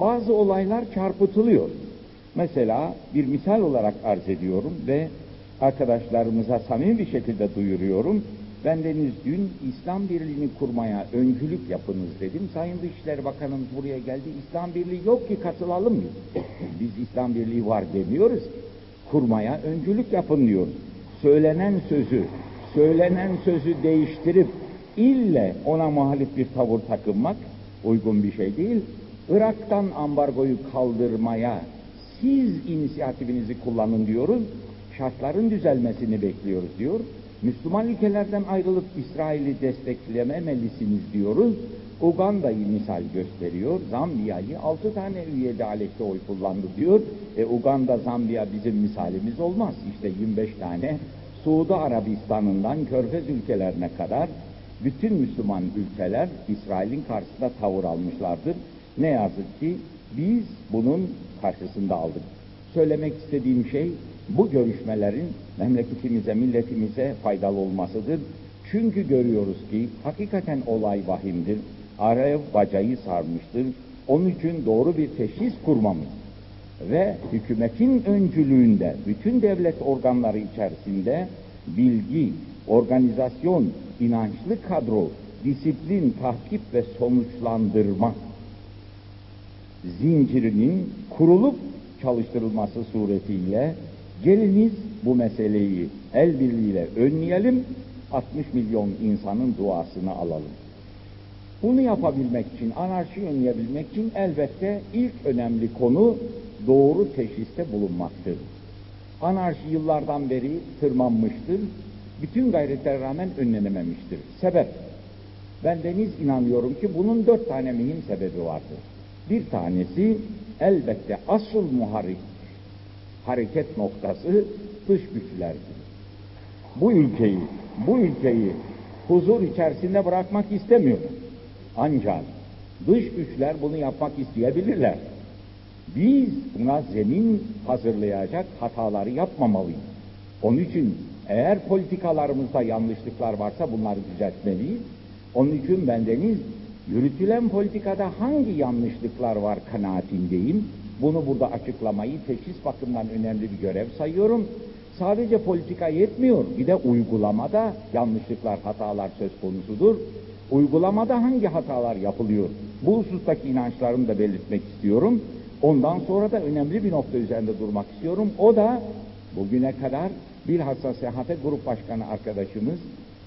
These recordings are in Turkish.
bazı olaylar çarpıtılıyor. Mesela bir misal olarak arz ediyorum ve arkadaşlarımıza samimi bir şekilde duyuruyorum. Ben deniz dün İslam Birliği'ni kurmaya öncülük yapınız dedim. Sayın Dışişleri Bakanımız buraya geldi. İslam Birliği yok ki katılalım mı? Biz İslam Birliği var demiyoruz. Kurmaya öncülük yapın diyoruz. Söylenen sözü, söylenen sözü değiştirip ille ona muhalif bir tavır takınmak uygun bir şey değil. Irak'tan ambargoyu kaldırmaya siz inisiyatifinizi kullanın diyoruz. Şartların düzelmesini bekliyoruz diyor. Müslüman ülkelerden ayrılıp İsrail'i desteklememelisiniz diyoruz. Uganda'yı misal gösteriyor. Zambiya'yı altı tane üyede aleyhte oy kullandı diyor. E, Uganda, Zambiya bizim misalimiz olmaz. İşte 25 tane Suudi Arabistan'ından Körfez ülkelerine kadar bütün Müslüman ülkeler İsrail'in karşısında tavır almışlardır. Ne yazık ki biz bunun karşısında aldık. Söylemek istediğim şey bu görüşmelerin memleketimize, milletimize faydalı olmasıdır. Çünkü görüyoruz ki hakikaten olay vahimdir. Araya bacayı sarmıştır. Onun için doğru bir teşhis kurmamız ve hükümetin öncülüğünde bütün devlet organları içerisinde bilgi, organizasyon, inançlı kadro, disiplin, tahkip ve sonuçlandırma zincirinin kurulup çalıştırılması suretiyle geliniz bu meseleyi el birliğiyle önleyelim, 60 milyon insanın duasını alalım. Bunu yapabilmek için, anarşi önleyebilmek için elbette ilk önemli konu doğru teşhiste bulunmaktır. Anarşi yıllardan beri tırmanmıştır, bütün gayretlere rağmen önlenememiştir. Sebep, ben deniz inanıyorum ki bunun dört tane mühim sebebi vardır. Bir tanesi elbette asıl muharrik hareket noktası dış güçlerdir. Bu ülkeyi, bu ülkeyi huzur içerisinde bırakmak istemiyor. Ancak dış güçler bunu yapmak isteyebilirler. Biz buna zemin hazırlayacak hataları yapmamalıyız. Onun için eğer politikalarımızda yanlışlıklar varsa bunları düzeltmeliyiz. Onun için bendeniz yürütülen politikada hangi yanlışlıklar var kanaatindeyim. Bunu burada açıklamayı teşhis bakımından önemli bir görev sayıyorum. Sadece politika yetmiyor. Bir de uygulamada yanlışlıklar, hatalar söz konusudur. Uygulamada hangi hatalar yapılıyor? Bu husustaki inançlarımı da belirtmek istiyorum. Ondan sonra da önemli bir nokta üzerinde durmak istiyorum. O da bugüne kadar bilhassa Sehafe Grup Başkanı arkadaşımız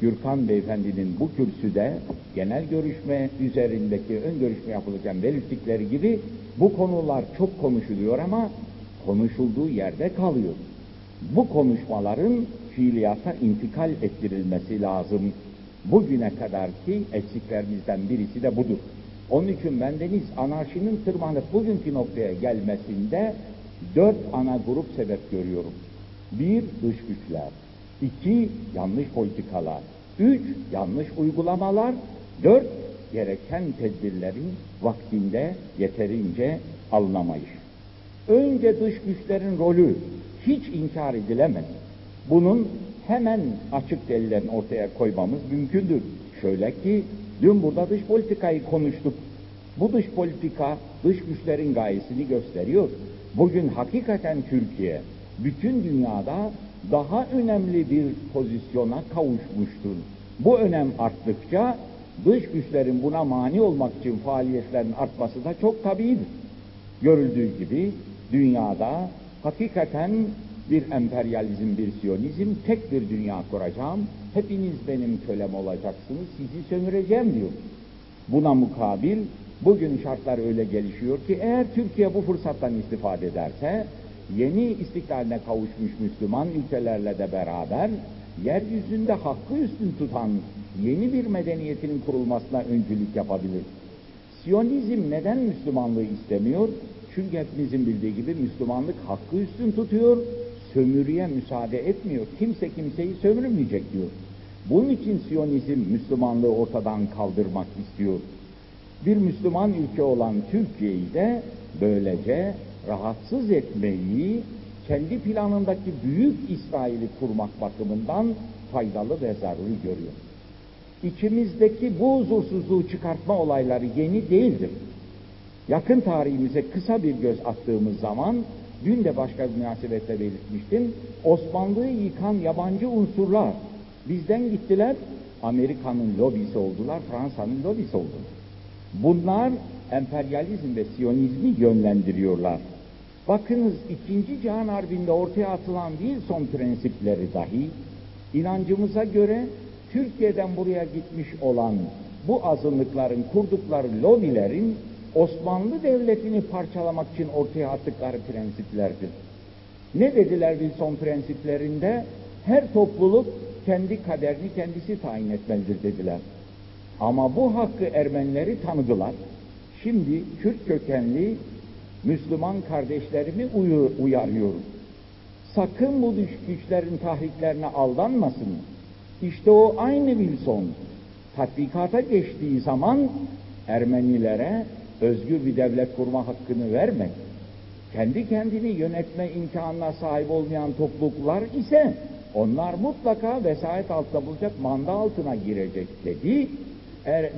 Gürkan Beyefendi'nin bu kürsüde genel görüşme üzerindeki ön görüşme yapılırken belirttikleri gibi bu konular çok konuşuluyor ama konuşulduğu yerde kalıyor. Bu konuşmaların fiiliyata intikal ettirilmesi lazım. Bugüne kadarki eksiklerimizden birisi de budur. Onun için bendeniz anarşinin tırmanıp bugünkü noktaya gelmesinde dört ana grup sebep görüyorum. Bir, dış güçler. İki yanlış politikalar. Üç, yanlış uygulamalar. Dört, gereken tedbirlerin vaktinde yeterince alınamayış. Önce dış güçlerin rolü hiç inkar edilemez. Bunun hemen açık delillerini ortaya koymamız mümkündür. Şöyle ki dün burada dış politikayı konuştuk. Bu dış politika dış güçlerin gayesini gösteriyor. Bugün hakikaten Türkiye bütün dünyada daha önemli bir pozisyona kavuşmuştur. Bu önem arttıkça dış güçlerin buna mani olmak için faaliyetlerin artması da çok tabidir. Görüldüğü gibi dünyada hakikaten bir emperyalizm, bir siyonizm, tek bir dünya kuracağım, hepiniz benim kölem olacaksınız, sizi sömüreceğim diyor. Buna mukabil bugün şartlar öyle gelişiyor ki eğer Türkiye bu fırsattan istifade ederse, yeni istiklaline kavuşmuş Müslüman ülkelerle de beraber, yeryüzünde hakkı üstün tutan yeni bir medeniyetin kurulmasına öncülük yapabilir. Siyonizm neden Müslümanlığı istemiyor? Çünkü hepimizin bildiği gibi Müslümanlık hakkı üstün tutuyor, sömürüye müsaade etmiyor. Kimse kimseyi sömürmeyecek diyor. Bunun için Siyonizm Müslümanlığı ortadan kaldırmak istiyor. Bir Müslüman ülke olan Türkiye'yi de böylece rahatsız etmeyi kendi planındaki büyük İsrail'i kurmak bakımından faydalı ve zaruri görüyor. İçimizdeki bu huzursuzluğu çıkartma olayları yeni değildir. Yakın tarihimize kısa bir göz attığımız zaman, dün de başka bir münasebetle belirtmiştim, Osmanlı'yı yıkan yabancı unsurlar bizden gittiler, Amerika'nın lobisi oldular, Fransa'nın lobisi oldular. Bunlar emperyalizm ve siyonizmi yönlendiriyorlar. Bakınız ikinci Cihan Harbi'nde ortaya atılan Wilson prensipleri dahi inancımıza göre Türkiye'den buraya gitmiş olan bu azınlıkların kurdukları lobilerin Osmanlı Devleti'ni parçalamak için ortaya attıkları prensiplerdir. Ne dediler Wilson prensiplerinde? Her topluluk kendi kaderini kendisi tayin etmelidir dediler. Ama bu hakkı Ermenileri tanıdılar. Şimdi Kürt kökenli Müslüman kardeşlerimi uyarıyorum. Sakın bu güçlerin tahriklerine aldanmasın. İşte o aynı Wilson tatbikata geçtiği zaman Ermenilere özgür bir devlet kurma hakkını vermek, kendi kendini yönetme imkanına sahip olmayan topluluklar ise onlar mutlaka vesayet altında bulacak manda altına girecek dedi. Er,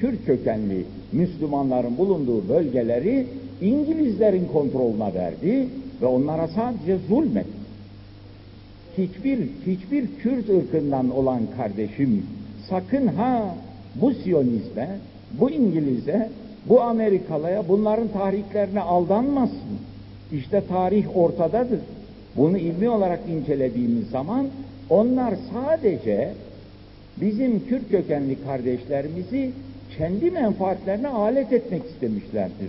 Kürt kökenli Müslümanların bulunduğu bölgeleri İngilizlerin kontrolüne verdi ve onlara sadece zulmetti. Hiçbir, hiçbir Kürt ırkından olan kardeşim sakın ha bu Siyonizme, bu İngiliz'e, bu Amerikalıya bunların tarihlerine aldanmasın. İşte tarih ortadadır. Bunu ilmi olarak incelediğimiz zaman onlar sadece bizim Kürt kökenli kardeşlerimizi kendi menfaatlerine alet etmek istemişlerdir.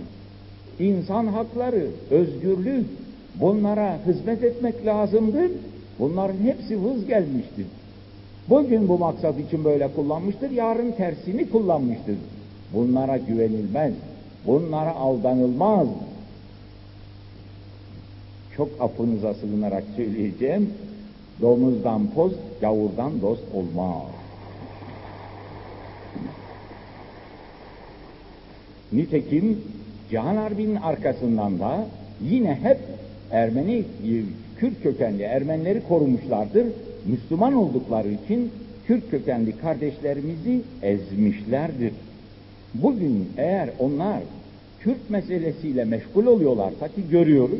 İnsan hakları, özgürlük, bunlara hizmet etmek lazımdır. Bunların hepsi vız gelmiştir. Bugün bu maksat için böyle kullanmıştır, yarın tersini kullanmıştır. Bunlara güvenilmez, bunlara aldanılmaz. Çok affınıza sığınarak söyleyeceğim, domuzdan poz, gavurdan dost olmaz. Nitekim Cihan Harbi'nin arkasından da yine hep Ermeni, e, Kürt kökenli Ermenileri korumuşlardır. Müslüman oldukları için Kürt kökenli kardeşlerimizi ezmişlerdir. Bugün eğer onlar Kürt meselesiyle meşgul oluyorlarsa ki görüyoruz,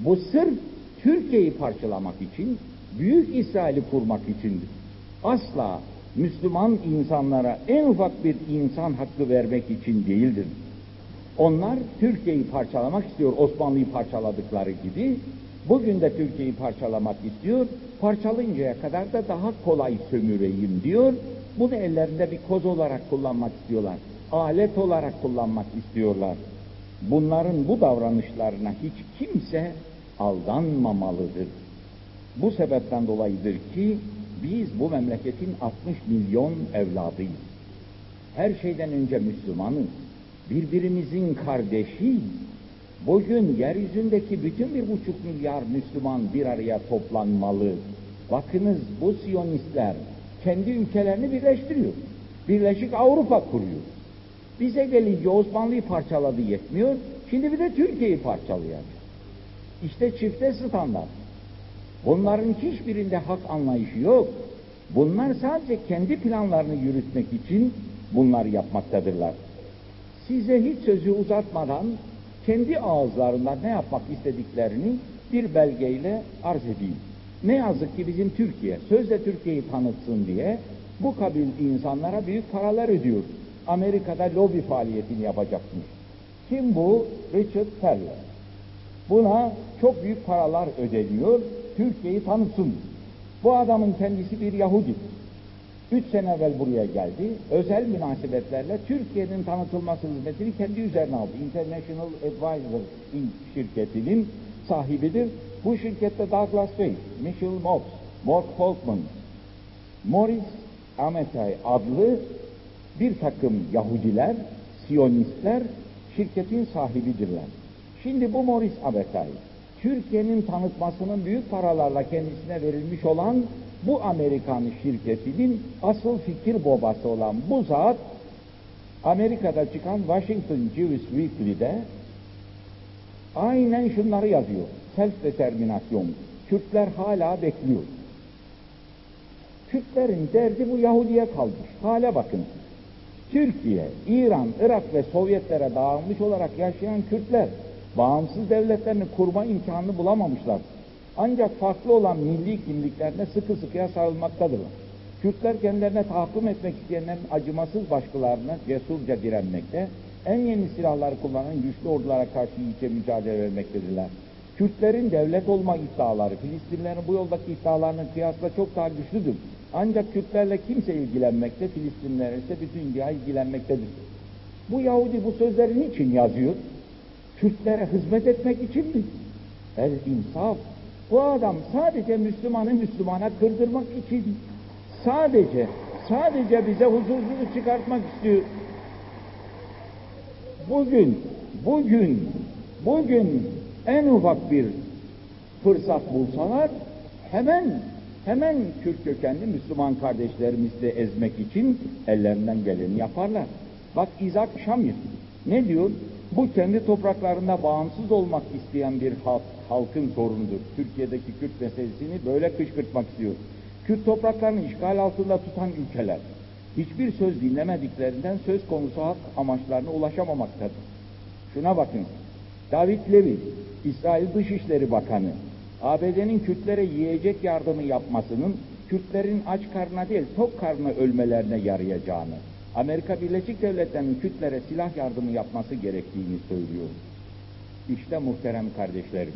bu sırf Türkiye'yi parçalamak için, Büyük İsrail'i kurmak içindir. Asla Müslüman insanlara en ufak bir insan hakkı vermek için değildir. Onlar Türkiye'yi parçalamak istiyor Osmanlı'yı parçaladıkları gibi. Bugün de Türkiye'yi parçalamak istiyor. Parçalayıncaya kadar da daha kolay sömüreyim diyor. Bunu ellerinde bir koz olarak kullanmak istiyorlar. Alet olarak kullanmak istiyorlar. Bunların bu davranışlarına hiç kimse aldanmamalıdır. Bu sebepten dolayıdır ki biz bu memleketin 60 milyon evladıyız. Her şeyden önce Müslümanız birbirimizin kardeşi, bugün yeryüzündeki bütün bir buçuk milyar Müslüman bir araya toplanmalı. Bakınız bu Siyonistler kendi ülkelerini birleştiriyor. Birleşik Avrupa kuruyor. Bize gelince Osmanlı'yı parçaladı yetmiyor, şimdi bir de Türkiye'yi parçalayacak. İşte çifte standart. Bunların hiçbirinde hak anlayışı yok. Bunlar sadece kendi planlarını yürütmek için bunlar yapmaktadırlar size hiç sözü uzatmadan kendi ağızlarından ne yapmak istediklerini bir belgeyle arz edeyim. Ne yazık ki bizim Türkiye, sözde Türkiye'yi tanıtsın diye bu kabil insanlara büyük paralar ödüyor. Amerika'da lobi faaliyetini yapacakmış. Kim bu? Richard Perler. Buna çok büyük paralar ödeniyor, Türkiye'yi tanıtsın. Bu adamın kendisi bir Yahudi. Üç sene evvel buraya geldi. Özel münasebetlerle Türkiye'nin tanıtılması hizmetini kendi üzerine aldı. International Advisor şirketinin sahibidir. Bu şirkette Douglas Faye, Michel Mobs, Mark Folkman, Morris Ametay adlı bir takım Yahudiler, Siyonistler şirketin sahibidirler. Şimdi bu Morris Ametay, Türkiye'nin tanıtmasının büyük paralarla kendisine verilmiş olan bu Amerikan şirketinin asıl fikir babası olan bu zat Amerika'da çıkan Washington Jewish Weekly'de aynen şunları yazıyor. Self determinasyon. Kürtler hala bekliyor. Kürtlerin derdi bu Yahudi'ye kalmış. Hale bakın. Türkiye, İran, Irak ve Sovyetlere dağılmış olarak yaşayan Kürtler bağımsız devletlerini kurma imkanını bulamamışlar. Ancak farklı olan milli kimliklerine sıkı sıkıya sarılmaktadırlar. Kürtler kendilerine tahakküm etmek isteyenlerin acımasız baskılarına cesurca direnmekte, en yeni silahları kullanan güçlü ordulara karşı iyice mücadele vermektedirler. Kürtlerin devlet olma iddiaları, Filistinlerin bu yoldaki iddialarının kıyasla çok daha güçlüdür. Ancak Kürtlerle kimse ilgilenmekte, Filistinler ise bütün dünya ilgilenmektedir. Bu Yahudi bu sözleri niçin yazıyor? Kürtlere hizmet etmek için mi? El insaf. Bu adam sadece Müslümanı Müslümana kırdırmak için sadece sadece bize huzursuzluk çıkartmak istiyor. Bugün bugün bugün en ufak bir fırsat bulsalar hemen hemen Kürt kökenli Müslüman kardeşlerimizi de ezmek için ellerinden geleni yaparlar. Bak İzak Şamir ne diyor? Bu kendi topraklarında bağımsız olmak isteyen bir halk, halkın sorunudur. Türkiye'deki Kürt meselesini böyle kışkırtmak istiyor. Kürt topraklarını işgal altında tutan ülkeler hiçbir söz dinlemediklerinden söz konusu hak amaçlarına ulaşamamaktadır. Şuna bakın. David Levy, İsrail Dışişleri Bakanı, ABD'nin Kürtlere yiyecek yardımı yapmasının Kürtlerin aç karnına değil tok karnına ölmelerine yarayacağını, Amerika Birleşik Devletleri'nin Kürtlere silah yardımı yapması gerektiğini söylüyor. İşte muhterem kardeşlerim,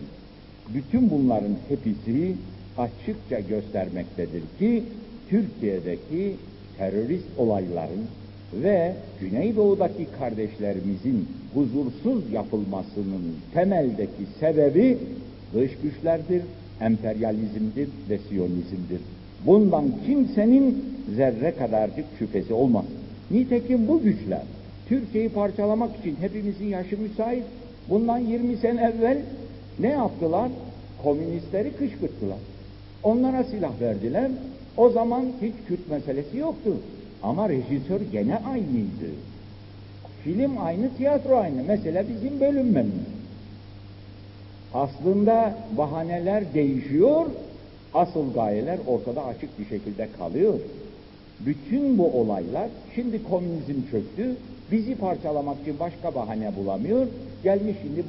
bütün bunların hepsi açıkça göstermektedir ki Türkiye'deki terörist olayların ve Güneydoğu'daki kardeşlerimizin huzursuz yapılmasının temeldeki sebebi dış güçlerdir, emperyalizmdir ve siyonizmdir. Bundan kimsenin zerre kadarcık şüphesi olmaz. Nitekim bu güçler Türkiye'yi parçalamak için hepimizin yaşı müsait. Bundan 20 sene evvel ne yaptılar? Komünistleri kışkırttılar. Onlara silah verdiler. O zaman hiç Kürt meselesi yoktu. Ama rejisör gene aynıydı. Film aynı, tiyatro aynı. Mesele bizim bölünmemiz. Aslında bahaneler değişiyor, asıl gayeler ortada açık bir şekilde kalıyor. Bütün bu olaylar, şimdi komünizm çöktü, bizi parçalamak için başka bahane bulamıyor, gelmiş şimdi bu